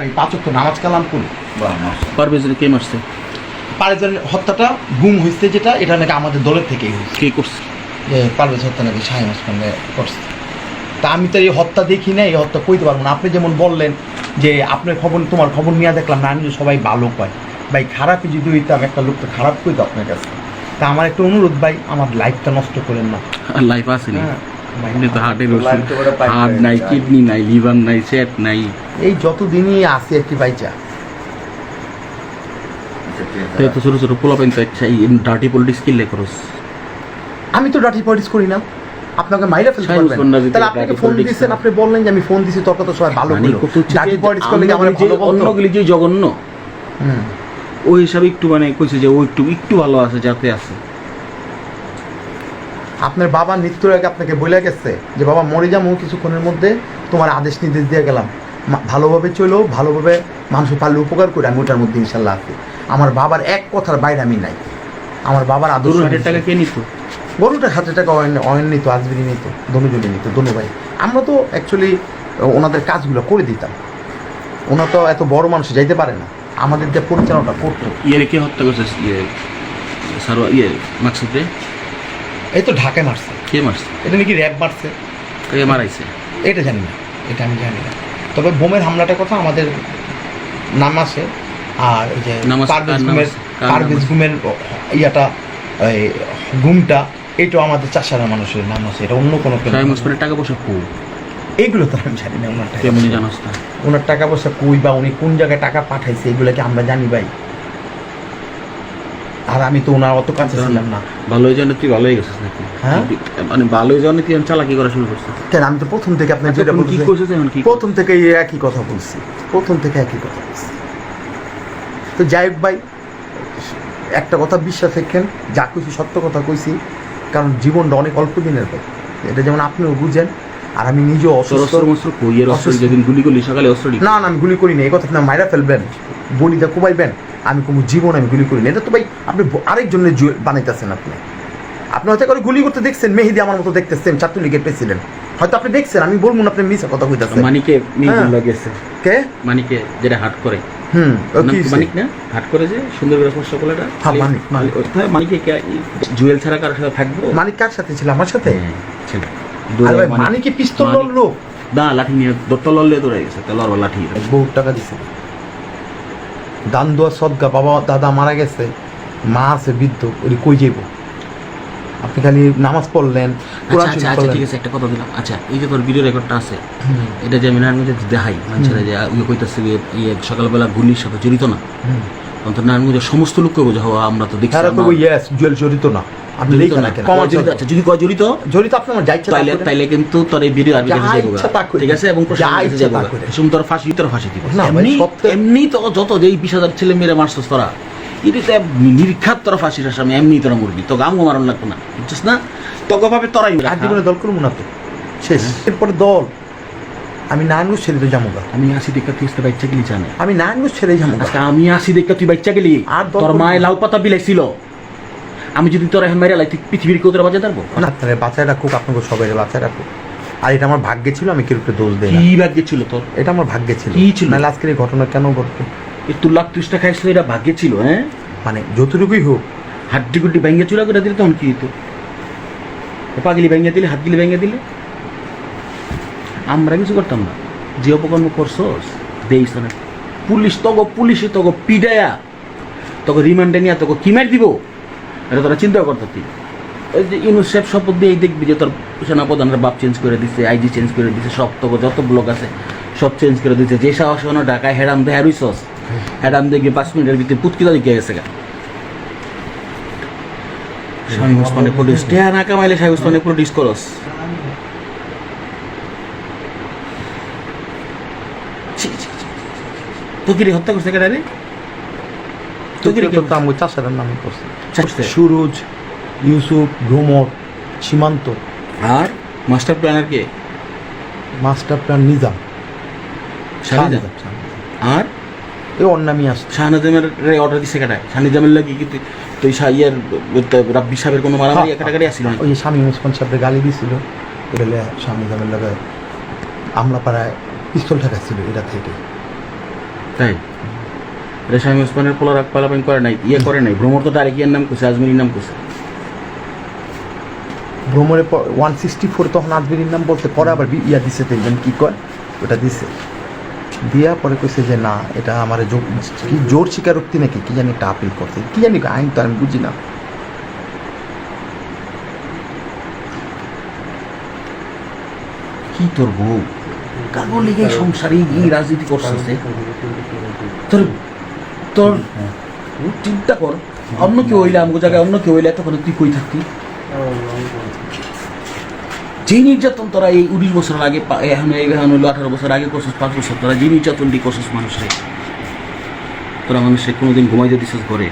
আমি পাঁচ ওয়াক্ত নামাজ কালাম করি। পারভেজের কে মারছে? পারেজের হত্যাটা গুম হয়েছে যেটা এটা নাকি আমাদের দলের থেকেই হয়েছে কে করছে? যে পারভেজ হত্যা নাকি শাহিম ওসমানে করছে। তা আমি তো এই হত্যা দেখি না এই হত্যা কইতে পারব না। আপনি যেমন বললেন যে আপনার খবর তোমার খবর নিয়ে দেখলাম না আমি সবাই ভালো কয় ভাই খারাপই যদি হইতাম একটা লোক তো খারাপ কইতো আপনার কাছে। তা আমার একটা অনুরোধ ভাই আমার লাইফটা নষ্ট করেন না। লাইফ আসেনি হ্যাঁ, তো হার্টের ওষুধ Life তো ওরা পাইছে। হার্ট নাই কিডনি নাই লিভার নাই সেট নাই। এই যতদিনই আসি আর কি ভাইচা তো এত ছোট ছোট পোলা পেন তো আচ্ছা ডার্টি পলিটিক্স কিনলে করস। আমি তো ডাটি পলিটিক্স করি না। আপনাকে মাইরা ফেলতে পারবেন তাহলে আপনাকে ফোন দিয়েছেন আপনি বললেন যে আমি ফোন দিছি তর্ক তো সবাই ভালো মানে যে পলিটিক্স করলে কি আমার? অন্যগুলি যে জঘন্য ওই হিসাবে একটু মানে কইছে যে ও একটু একটু ভালো আছে যাতে আছে। আপনার বাবা মৃত্যুর আগে আপনাকে বলে গেছে যে বাবা মরে যাব কিছুক্ষণের মধ্যে তোমার আদেশ নির্দেশ দিয়ে গেলাম। ভালোভাবে চলো ভালোভাবে মানুষের পারলে উপকার করে আমি ওটার মধ্যে ইনশাল্লাহ আছি। আমার বাবার এক কথার বাইরে আমি নাই। আমার বাবার হাজার টাকা কে নিত? গরুটা হাজার টাকা অয়ন অয়ন নিত আজবিরি নিত দনুজলি নিত দনু ভাই। আমরা তো অ্যাকচুয়ালি ওনাদের কাজগুলো করে দিতাম। ওনা তো এত বড় মানুষ যাইতে পারে না। আমাদের যে পরিচালনাটা করতো। ইয়ে কে হত্যা করছে ইয়ে ইয়ে মাকসুদে? এই তো ঢাকায় মারছে। কে মারছে? এটা নাকি র্যাব মারছে। কে মারাইছে? এটা জানি না। এটা আমি জানি না। তবে বোমের হামলাটার কথা আমাদের নাম আছে। আর এই যে পারভেজ গুমের পারভেজ গুমের ইয়াটা এই গুমটা এটাও আমাদের চাষারা মানুষের নাম আছে। এটা অন্য কোনো টাকা পয়সা খুব এইগুলো তো আমি জানি না ওনার টাকা জানাস না ওনার টাকা পয়সা কই বা উনি কোন জায়গায় টাকা পাঠাইছে এগুলো কি আমরা জানি ভাই? আর আমি তো ওনার অত কাছে ছিলাম না। ভালোই জানে তুই ভালোই গেছিস নাকি? হ্যাঁ? মানে ভালোই জানে তুই চালাকি করা শুরু করছিস কেন আমি তো প্রথম থেকে আপনার যেটা তখন কি বলছি প্রথম থেকে একই কথা বলছি। প্রথম থেকে একই কথা বলছি। তো যাই হোক ভাই একটা কথা বিশ্বাস রাখেন যা কইছি সত্য কথা কইছি কারণ জীবনটা অনেক অল্প দিনের ভাই। এটা যেমন আপনিও বুঝেন আর আমি অসুস্থ। অস্ত্র যেদিন গুলি করলি সকালে অস্ত্র না না আমি গুলি করি না এই কথা আপনি মাইরা ফেলবেন। বলিটা কোবাইবেন। আমি কোনো জীবন আমি গুলি করি না এটা তো ভাই আপনি আরেকজনের জুয়েল বানাইতেছেন আপনি। আপনি হয়তো করে গুলি করতে দেখছেন মেহেদি আমার মতো দেখতেছেন ছাত্রলীগের প্রেসিডেন্ট হয়তো আপনি দেখছেন আমি বলব না আপনি মিশা কথা কইতাছেন। মানিকে হ্যাঁ। মিল কে? মানিকে যেটা হাট করে। হুম মানিক না? হাট করে যে সুন্দর করে হ্যাঁ, মানিক, মানিক। মানিকে কে- জুয়েল ছাড়া কারোর সাথে থাকব? মানিক কার সাথে ছিল? আমার সাথে? হ্যাঁ, ছিল। মানিকে পিস্তল লড়লো। না লাঠি নিয়ে দত্তল লড়লে দৌড়ে গেছে। তলোয়ার লাঠি। বহুত টাকা দিছে। দান দোয়া সদগা বাবা দাদা মারা গেছে মা আছে বৃদ্ধ ওই কই যাইব? আপনি খালি নামাজ পড়লেন আচ্ছা আচ্ছা আচ্ছা ঠিক আছে একটা কথা দিলাম। আচ্ছা এই যে তোর ভিডিও রেকর্ডটা আছে এটা যে আমি নারায়ণগঞ্জে দেখাই মানুষেরা যে ইয়ে কইতাছে যে ইয়ে সকালবেলা গুলির সাথে জড়িত না। সমস্ত লোককে বোঝা হওয়া আমরা তো দেখছি হ্যাঁ আমরা- ইয়েস জুয়েল জড়িত না। আপনি জড়িত না। না কেন জড়িত। আচ্ছা যদি কয় জড়িত জড়িত আপনি আমার যা তাইলে তাইলে কিন্তু তোর এই ভিডিও আরবি যা কাছে যাব ইচ্ছা তা করে। ঠিক আছে? এবং যা প্রশাসনের কাছে ইচ্ছা যাব তা করে। শুন তোর ফাঁসি তোর ফাঁসি দিব। এমনি এমনি তো যত যেই ছেলে মারছস তোরা তোরা ফাঁসির আসামি এমনি তোরা তো গামও মারণ লাগবে না বুঝছিস না? তোরাই আর জীবনে দল করব না তো। শেষ। এরপরে দল। আমি নারায়ণগঞ্জ ছেড়ে তো যাব গা। আমি আসি দেখা তুই আসতে বাচ্চা গেলি জানে। আমি নারায়ণগঞ্জ ছেড়ে যাব গা। আজকে আমি আসি দেখা তুই বাচ্চা গেলি। আর তোর মায়ে লাউ পাতা বিলাইছিল। আমি যদি তোর এখন মাইরা লাই তুই পৃথিবীর কেউ তোরা বাজে পারব? না আপনার বাচ্চায় রাখুক আপনাকে সবাই বাচ্চায় রাখুক। আর এটা আমার ভাগ্যে ছিল আমি কেউ দোষ দিই না। কি ভাগ্যে ছিল তোর? এটা আমার ভাগ্যে ছিল। কি ছিল? নাহলে আজকের এই ঘটনা কেন ঘটবে? এই তুই লাখ ত্রিশটা খাইছিল এটা ভাগ্যে ছিল হ্যাঁ? মানে যতটুকুই হোক। হাড্ডি গুড্ডি ভেঙে চুরা করে দিলে তখন কি হতো পাগলি ভেঙে দিলে হাতগুলি ভেঙে দিলে? আমরা কিছু করতাম না। যে অপকর্ম করছস দেইস না। পুলিশ তগ পুলিশে তগ পিডায়া তগ রিমান্ডে নিয়ে তগ কিমার দিব? এটা তোরা চিন্তা করতে ওই যে ইউনিসেফ শপথ দিয়ে দেখবি যে তোর সেনাপ্রধানের বাপ চেঞ্জ করে দিচ্ছে আইজি চেঞ্জ করে দিচ্ছে সব তক যত ব্লক আছে সব চেঞ্জ করে দিচ্ছে যে সাহস হনো ঢাকায় হেরাম দে হ্যারুইসস হেরাম দিয়ে গিয়ে পাঁচ মিনিটের ভিতরে পুতকিটা দিকে গেছে গা। স্বামী ওসমানে প্রডিউস টেয়া না কামাইলে স্বামী ওসমানে প্রডিউস করস। তোকে হত্যা করছে কেন রে তোকে তো তো আমি চাষারের নামে করছে? সুরজ ইউসুফ ভ্রমর সীমান্ত। আর মাস্টার প্ল্যানার কে? Master plan Nizam. শাহনিজাম আর? এই ওর নামই আসছে শাহনাজামের অর্ডার দিছে কেটায় শাহনিজামের লাগি কি তুই তুই শাহ ইয়ের রাব্বি সাহেবের কোনো মারামারি হ্যাঁ, কাটাকাটি আসছিল ওই স্বামী মুসমান সাহেবের গালি দিছিল। এগুলো স্বামী জামের লগে আমরা পাড়ায় পিস্তল ঠেকাচ্ছিল এটা থেকে। তাই? শাহিম ওসমানের পোলা রাগ পালাপান করে নাই ইয়ে করে নাই। ভ্রমর তো ডাইরেক্ট নাম করছে আজমিরির নাম করছে ভ্রমণে ওয়ান সিক্সটি ফোর তখন আজমিরির নাম বলতে পরে আবার ইয়া দিছে দেখবেন কি কয়? ওটা দিছে। দিয়া পরে কইছে যে, না, এটা আমার জো- কি জোর স্বীকারোক্তি নাকি? কি জানি একটা আপিল করছে। কি জানি আইন তো আমি বুঝি না। কি তোর বউ? কাগো লেগে সংসারে এই রাজনীতি করছে তোর তোর চিন্তা কর অন্য কেউ হইলে আমগো জায়গায় অন্য কেউ হইলে এতক্ষণ তুই কই থাকতি? যে নির্যাতন তোরা এই উনিশ বছর আগে এখন এই এখন হইল আঠারো বছর আগে করছিস পাঁচ বছর তোরা যে নির্যাতন দিয়ে করছিস মানুষের তোরা মানুষের কোনোদিন ঘুমাইতে দিছিস ঘরে।